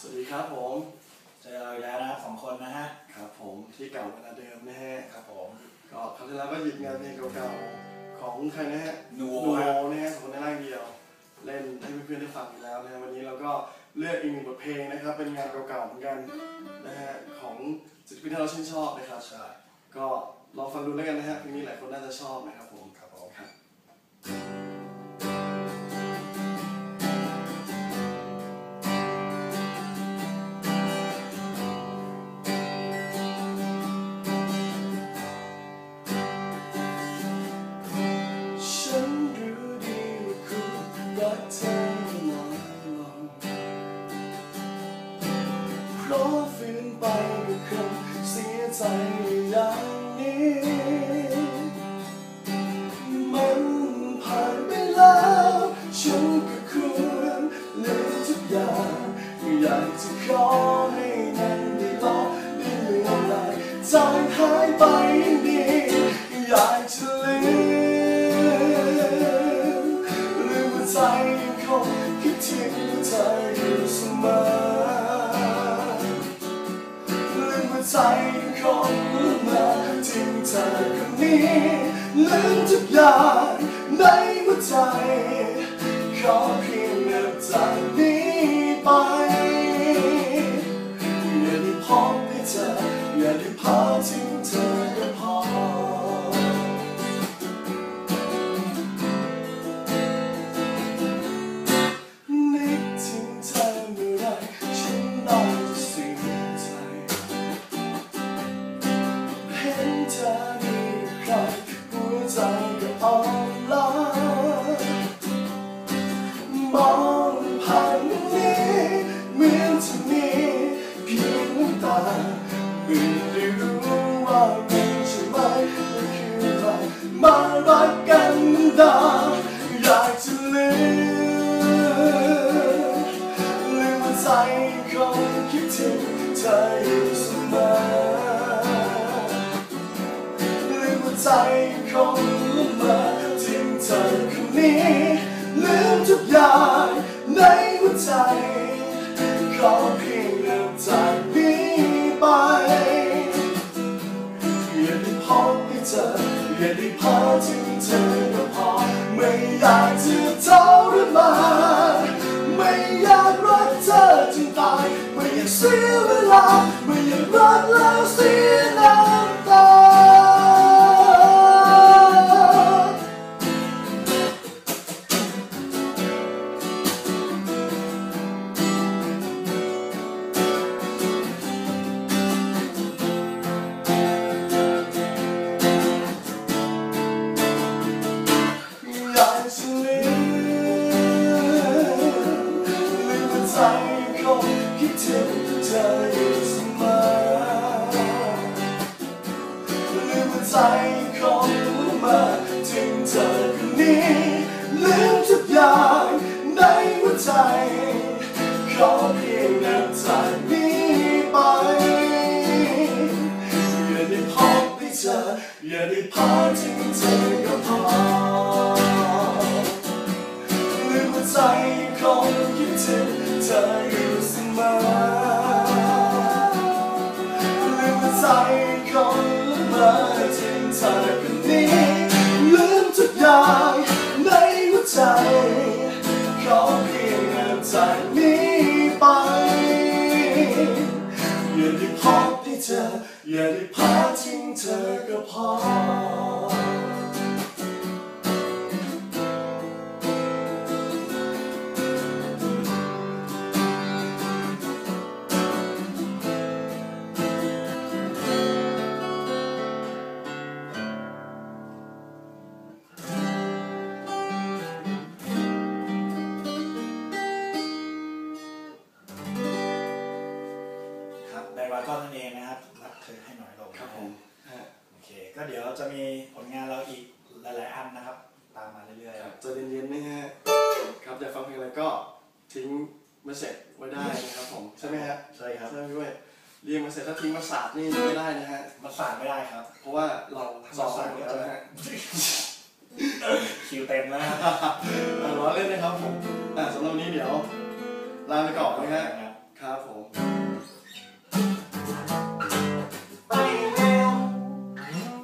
สวัสดีครับผม เจอเราอีกแล้วนะครับสองคนนะฮะ ครับผมที่เก่าเวลาเดิมนะฮะ ครับผม ก็ครั้งที่แล้วก็หยิบงานเพลงเก่าๆของใครนะฮะนูโวนูฮะโวนะฮะสองคนในร่างเดียว เล่นให้เพื่อนๆได้ฟังอยู่แล้วนะฮะวันนี้เราก็เลือกอีกหนึ่งบทเพลงนะครับ เป็นงานเก่าๆเหมือนกันนะฮะของศิลปินที่เราชื่นชอบนะครับ ใช่ก็ลองฟังดูแล้วกันนะฮะเพลงนี้หลายคนน่าจะชอบนะครับผม ครับผมครับ คำเสียใจอย่างนี้มัน ใจยังคนมาทิ้งเธอคนนี้ลืมทุกอย่างในหัวใจ ขอเพียงนับจากนี้ ใจคงคิดถึงเธออยู่เสมอลืมว่าใจคงละเมอถึงเธอคนนี้ลืมทุกอย่างในหัวใจ ขอเพียงนับจากนี้ไป อย่าได้พบให้เธออย่าได้พาถึงเธอ ใจคงละเมอถึงเธอคนนี้ลืมทุกอย่างในหัวใจขอเพียงนับจากนี้ไปอย่าได้พบให้เธออย่าได้พาถึงเธอก็พอลืมว่าใจคงคิดถึงเธออยู่เสมอ อ ครับไดวาก้อนนั่นเองนะครับรักเธอให้หน่อยลงครับผมฮะโอเค ก็เดี๋ยวจะมีผลงานเราอีกหลายๆอันนะครับ ตามมาเรื่อยๆครับใจะเย็นๆนะฮะครับอยากฟังเพลงอะไรก็ทิ้งมาเสร็จไว้ได้นะครับผมใช่ไหมฮะใช่ครับใช่ไหมพี่เว้ยเรียงมาเสร็จถ้าทิ้งมาสาดนี่ไม่ได้นะฮะมาฝากไม่ได้ครับ เพราะว่าเราสองหมดแล้วนะฮะคิวเต็มแล้วครับอะล้อเล่นนะครับผมอะสำหรับวันนี้เดี๋ยวลาไปก่อนนะฮะครับครับครับผมค